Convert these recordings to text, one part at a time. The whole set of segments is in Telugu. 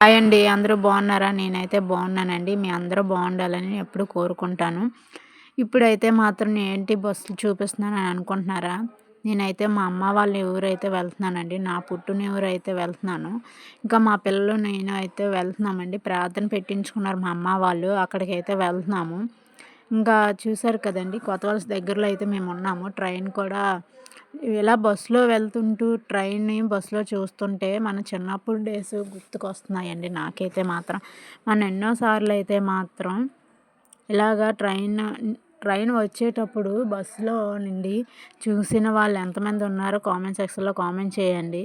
హాయ్ అండి అందరూ బాగున్నారా? నేనైతే బాగున్నానండి. మీ అందరూ బాగుండాలని ఎప్పుడు కోరుకుంటాను. ఇప్పుడైతే మాత్రం ఏంటి బస్సులు చూపిస్తున్నానని అనుకుంటున్నారా? నేనైతే మా అమ్మ వాళ్ళ ఊరైతే వెళ్తున్నానండి. నా పుట్టిన ఊరు అయితే వెళ్తున్నాను. ఇంకా మా పిల్లలు నేను అయితే వెళ్తున్నామండి. ప్రార్థన పెట్టించుకున్నారు మా అమ్మ వాళ్ళు. అక్కడికి అయితే వెళ్తున్నాము. ఇంకా చూసారు కదండి కొత్త వలస దగ్గరలో అయితే మేము ఉన్నాము. ట్రైన్ కూడా ఇలా బస్సులో వెళ్తుంటూ ట్రైన్ని బస్సులో చూస్తుంటే మన చిన్నప్పుడు డేస్ గుర్తుకొస్తున్నాయండి నాకైతే మాత్రం. మన ఎన్నోసార్లు అయితే మాత్రం ఇలాగా ట్రైన్ ట్రైన్ వచ్చేటప్పుడు బస్సులో నుండి చూసిన వాళ్ళు ఎంతమంది ఉన్నారో కామెంట్ సెక్షన్లో కామెంట్ చేయండి.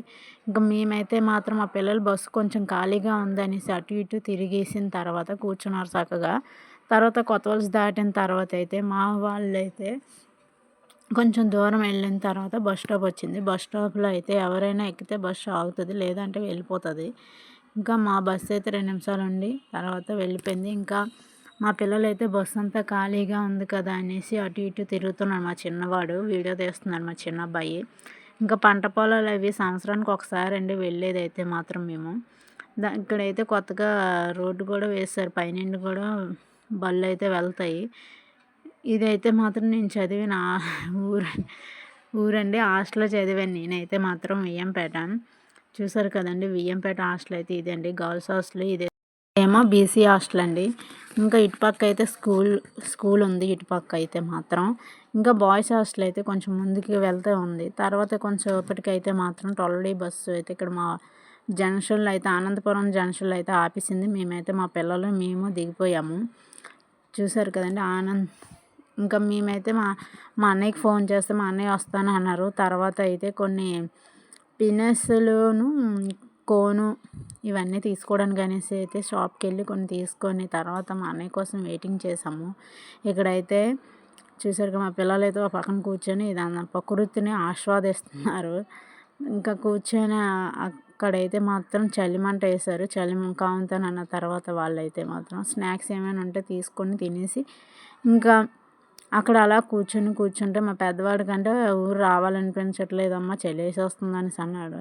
ఇంకా మేమైతే మాత్రం మా పిల్లలు బస్సు కొంచెం ఖాళీగా ఉందనేసి అటు ఇటు తిరిగేసిన తర్వాత కూర్చున్నారు చక్కగా. తర్వాత కొత్త వలస దాటిన తర్వాత అయితే మా వాళ్ళు అయితే కొంచెం దూరం వెళ్ళిన తర్వాత బస్ స్టాప్ వచ్చింది. బస్ స్టాప్లో అయితే ఎవరైనా ఎక్కితే బస్సు ఆగుతుంది లేదంటే వెళ్ళిపోతుంది. ఇంకా మా బస్సు అయితే రెండు నిమిషాలు ఉండి తర్వాత వెళ్ళిపోయింది. ఇంకా మా పిల్లలు అయితే బస్సు అంతా ఖాళీగా ఉంది కదా అనేసి అటు ఇటు తిరుగుతున్నాడు మా చిన్నవాడు. వీడియో తీస్తున్నాడు మా చిన్న అబ్బాయి. ఇంకా పంట పొలాలు అవి సంవత్సరానికి ఒకసారి అండి వెళ్ళేది అయితే మాత్రం మేము. దా ఇక్కడైతే కొత్తగా రోడ్డు కూడా వేశారు. పైనుండి కూడా బళ్ళు అయితే వెళ్తాయి. ఇదైతే మాత్రం నేను చదివిన ఊరు ఊరండి. హాస్టల్లో చదివాను. నేనైతే మాత్రం వియ్యంపేట. చూసారు కదండి వియ్యంపేట హాస్టల్ అయితే ఇదండి. గర్ల్స్ హాస్టల్ ఇదే. ఏమో బీసీ హాస్టల్ అండి. ఇంకా ఇటుపక్క అయితే స్కూల్ స్కూల్ ఉంది ఇటుపక్క అయితే మాత్రం. ఇంకా బాయ్స్ హాస్టల్ అయితే కొంచెం ముందుకు వెళ్తే ఉంది. తర్వాత కొంచెం ఇప్పటికైతే మాత్రం ట్వెల్వ్ బస్సు అయితే ఇక్కడ మా జంక్షన్లో అయితే అనంతపురం జంక్షన్లో అయితే ఆపేసింది. మేమైతే మా పిల్లలు మేము దిగిపోయాము. చూసారు కదండి ఆనంద్ ఇంకా మేమైతే మా మా అన్నయ్యకి ఫోన్ చేస్తే మా అన్నయ్య వస్తాను అన్నారు. తర్వాత అయితే కొన్ని పినస్లును కోను ఇవన్నీ తీసుకోవడానికి అనేసి అయితే షాప్కి వెళ్ళి కొన్ని తీసుకొని తర్వాత మా అన్నయ్య కోసం వెయిటింగ్ చేసాము ఇక్కడైతే చూసారుగా మా పిల్లలు అయితే ఒక పక్కన కూర్చొని దాని ప్రకృతిని ఆస్వాదిస్తున్నారు. ఇంకా కూర్చొని అక్కడైతే మాత్రం చలిమంట వేశారు. చలి కావుతానన్న తర్వాత వాళ్ళైతే మాత్రం స్నాక్స్ ఏమైనా ఉంటే తీసుకొని తినేసి ఇంకా అక్కడ అలా కూర్చొని కూర్చుంటే మా పెద్దవాడికంటే ఊరు రావాలనిపించట్లేదమ్మా చలేసి వస్తుందనేసి అన్నాడు.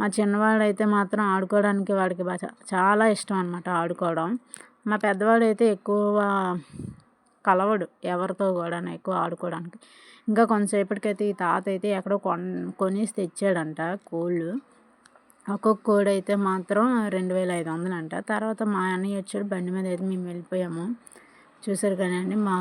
మా చిన్నవాడైతే మాత్రం ఆడుకోవడానికి వాడికి చాలా ఇష్టం అనమాట ఆడుకోవడం. మా పెద్దవాడైతే ఎక్కువ కలవడు ఎవరితో కూడా ఎక్కువ ఆడుకోవడానికి. ఇంకా కొంతసేపటికైతే ఈ తాత అయితే ఎక్కడో కొన్ కొనేసి తెచ్చాడంట కోళ్ళు. ఒక్కొక్క కోడి అయితే మాత్రం రెండు వేల ఐదు వందలు అంట తర్వాత మా అన్నయ్య వచ్చాడు బండి మీద అయితే మేము వెళ్ళిపోయాము. చూసారు కానీ అండి మా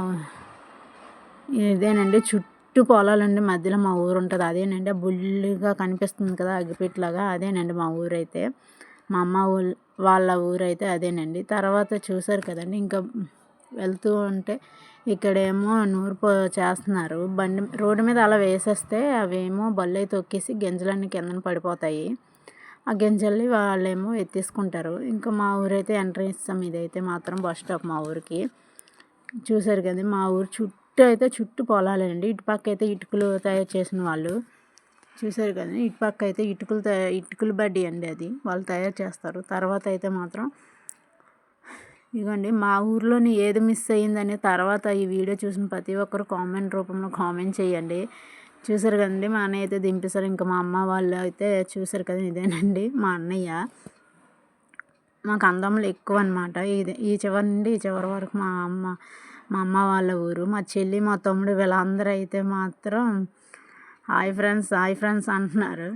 ఇదేనండి చుట్టూ పొలాలండి మధ్యలో మా ఊరు ఉంటుంది అదేనండి బుల్లిగా కనిపిస్తుంది కదా అగ్గిపెట్లాగా అదేనండి మా ఊరైతే. మా అమ్మ ఊళ్ళ వాళ్ళ ఊరైతే అదేనండి. తర్వాత చూసారు కదండి ఇంకా వెళ్తూ ఉంటే ఇక్కడేమో నూర్పు చేస్తున్నారు. బండి రోడ్డు మీద అలా వేసేస్తే అవేమో బల్లై తొక్కేసి గింజలన్నీ కిందన పడిపోతాయి. ఆ గింజల్ని వాళ్ళేమో ఎత్తేసుకుంటారు. ఇంకా మా ఊరైతే ఎంట్రీ ఇస్తాం. ఇదైతే మాత్రం బస్ స్టాప్ మా ఊరికి. చూసారు కదా మా ఊరు చుట్టూ చుట్టూ అయితే చుట్టూ పొలాలండి. ఇటుపక్క అయితే ఇటుకలు తయారు చేసిన వాళ్ళు. చూసారు కదా ఇటుపక్క అయితే ఇటుకలు ఇటుకలు బడ్డీ అండి అది. వాళ్ళు తయారు చేస్తారు. తర్వాత అయితే మాత్రం ఇదిగోండి మా ఊర్లోని ఏది మిస్ అయ్యిందని తర్వాత ఈ వీడియో చూసిన ప్రతి ఒక్కరు కామెంట్ రూపంలో కామెంట్ చేయండి. చూసారు కదండి మా అన్నయ్య అయితే దింపేశారు. ఇంకా మా అమ్మ వాళ్ళు అయితే చూసారు కదా ఇదేనండి మా అన్నయ్య. మాకు అందములు ఎక్కువ అనమాట ఇది ఈ చివరి నుండి ఈ చివరి వరకు మా అమ్మ మా అమ్మ వాళ్ళ ఊరు. మా చెల్లి మా తమ్ముడు వీళ్ళందరూ అయితే మాత్రం హాయ్ ఫ్రెండ్స్ హాయ్ ఫ్రెండ్స్ అంటున్నారు.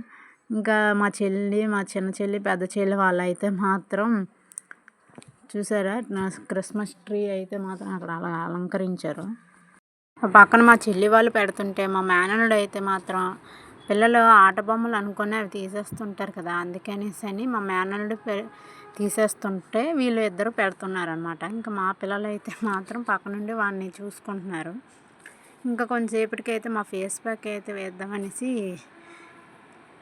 ఇంకా మా చెల్లి మా చిన్న చెల్లి పెద్ద చెల్లి వాళ్ళు అయితే మాత్రం చూసారా? నా క్రిస్మస్ ట్రీ అయితే మాత్రం అక్కడ అలా అలంకరించారు. పక్కన మా చెల్లి వాళ్ళు పెడుతుంటే మా మేననుడు అయితే మాత్రం పిల్లలు ఆట బొమ్మలు అనుకుని అవి తీసేస్తుంటారు కదా అందుకనేసి అని మా మేనల్లుడు తీసేస్తుంటే వీళ్ళు ఇద్దరు పెడుతున్నారనమాట ఇంకా మా పిల్లలు అయితే మాత్రం పక్క నుండి వాడిని చూసుకుంటున్నారు. ఇంకా కొంచెంసేపటికైతే అయితే మా ఫేస్ ప్యాక్ అయితే వేద్దామనేసి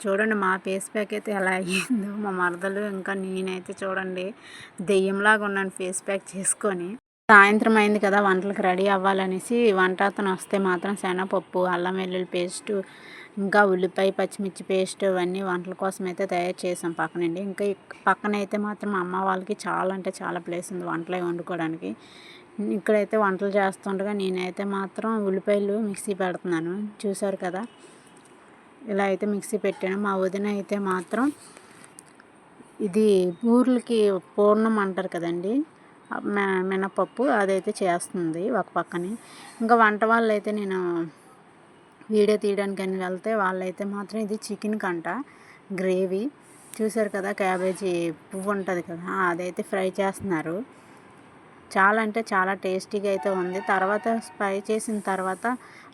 చూడండి మా ఫేస్ ప్యాక్ అయితే ఎలా అయ్యిందో మా మరదలు ఇంకా నేనైతే చూడండి దెయ్యంలాగా ఉన్నాను ఫేస్ ప్యాక్ చేసుకొని. సాయంత్రం అయింది కదా వంటలకు రెడీ అవ్వాలనేసి వంట అతను వస్తే మాత్రం శనగపప్పు అల్లం వెల్లుల్లి పేస్టు ఇంకా ఉల్లిపాయ పచ్చిమిర్చి పేస్ట్ ఇవన్నీ వంటల కోసం అయితే తయారు చేసాం పక్కనండి. ఇంకా పక్కన అయితే మాత్రం అమ్మ వాళ్ళకి చాలా అంటే చాలా ప్లేస్ ఉంది వంటలు వండుకోవడానికి. ఇక్కడైతే వంటలు చేస్తుండగా నేనైతే మాత్రం ఉల్లిపాయలు మిక్సీ పెడుతున్నాను. చూసారు కదా ఇలా అయితే మిక్సీ పెట్టాను. మా వదిన అయితే మాత్రం ఇది ఊర్లకి పూర్ణం అంటారు కదండి మినపప్పు అదైతే చేస్తుంది ఒక పక్కనే. ఇంకా వంట వాళ్ళు అయితే నేను వీడియో తీయడానికి అని వెళ్తే వాళ్ళైతే మాత్రం ఇది చికెన్ కంట గ్రేవీ. చూసారు కదా క్యాబేజీ పువ్వు ఉంటుంది కదా అదైతే ఫ్రై చేస్తున్నారు. చాలా అంటే చాలా టేస్టీగా అయితే ఉంది. తర్వాత ఫ్రై చేసిన తర్వాత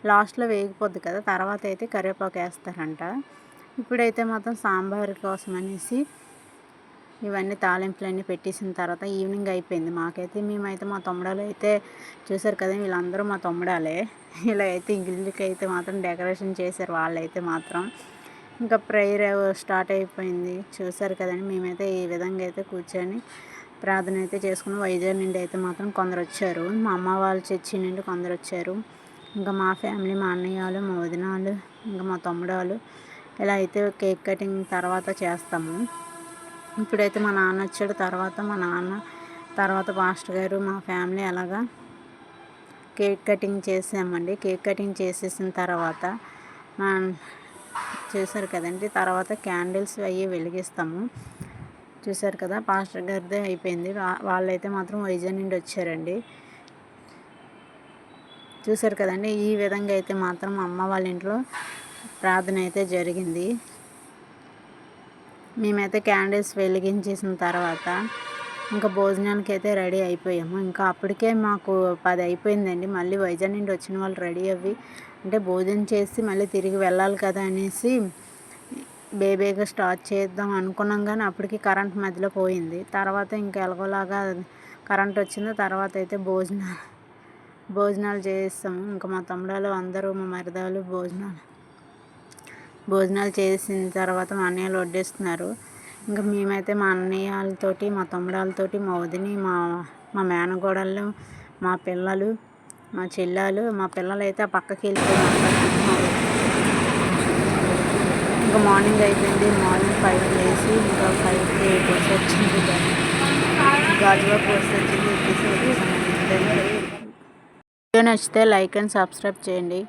లాస్ట్లో వేగిపోద్ది కదా తర్వాత అయితే కరివేపాకు వేస్తారంట. ఇప్పుడైతే మాత్రం సాంబార్ కోసం అనేసి ఇవన్నీ తాలింపులన్నీ పెట్టేసిన తర్వాత ఈవినింగ్ అయిపోయింది మాకైతే. మేమైతే మా తమ్ముడాలు అయితే చూసారు కదా వీళ్ళందరూ మా తమ్ముడాలే. ఇలా అయితే ఇంగ్లీష్కి అయితే మాత్రం డెకరేషన్ చేశారు వాళ్ళైతే మాత్రం. ఇంకా ప్రేయర్ స్టార్ట్ అయిపోయింది. చూసారు కదండి మేమైతే ఈ విధంగా అయితే కూర్చొని ప్రార్థన అయితే చేసుకుని వైజాగ్ నుండి అయితే మాత్రం కొందరు వచ్చారు. మా అమ్మ వాళ్ళ చర్చి నుండి కొందరు వచ్చారు. ఇంకా మా ఫ్యామిలీ మా అన్నయ్యలు మా వదినాలు ఇంకా మా తమ్ముడాలు. ఇలా అయితే కేక్ కటింగ్ తర్వాత చేస్తాము. ఇప్పుడైతే మా నాన్న వచ్చాడు. తర్వాత మా నాన్న తర్వాత పాస్టర్ గారు మా ఫ్యామిలీ అలాగా కేక్ కటింగ్ చేసామండి. కేక్ కటింగ్ చేసేసిన తర్వాత చూసారు కదండి. తర్వాత క్యాండిల్స్ అవి వెలిగిస్తాము. చూసారు కదా పాస్టర్ గారిదే అయిపోయింది. వాళ్ళైతే మాత్రం వైజాగ్ నుండి వచ్చారండి. చూసారు కదండి ఈ విధంగా అయితే మాత్రం అమ్మ వాళ్ళ ఇంట్లో ప్రార్థన అయితే జరిగింది. మేమైతే క్యాండిల్స్ వెలిగించేసిన తర్వాత ఇంకా భోజనానికి అయితే రెడీ అయిపోయాము. ఇంకా అప్పటికే మాకు పది అయిపోయిందండి. మళ్ళీ వైజాగ్ నుండి వచ్చిన వాళ్ళు రెడీ అవ్వి అంటే భోజనం చేసి మళ్ళీ తిరిగి వెళ్ళాలి కదా అనేసి బేబేగా స్టార్ట్ చేద్దాం అనుకున్నాం కానీ అప్పటికి కరెంట్ మధ్యలో పోయింది. తర్వాత ఇంకా ఎలాగోలాగా కరెంట్ వచ్చింది. తర్వాత అయితే భోజనాలు భోజనాలు చేస్తాము ఇంకా మా తమ్ముడాలు అందరూ మా మరిదాలు భోజనాలు భోజనాలు చేసిన తర్వాత మా అన్నయ్యలు వడ్డేస్తున్నారు. ఇంకా మేమైతే మా అన్నయ్య వాళ్ళతోటి మా తమ్ముడాలతోటి మా వదిని మా మా మేనగోడళ్ళు మా పిల్లలు మా చెల్లెలు మా పిల్లలు అయితే ఆ పక్కకి వెళ్ళిపోయినారు ఇంకా మార్నింగ్ అయిపోయింది. మార్నింగ్ ఫైవ్ లేసి ఇంకా ఫైవ్కి బస్ వచ్చింది. గాజులో బస్ వచ్చింది. ఎక్కేసి వీడియో నచ్చితే లైక్ అండ్ సబ్స్క్రైబ్ చేయండి.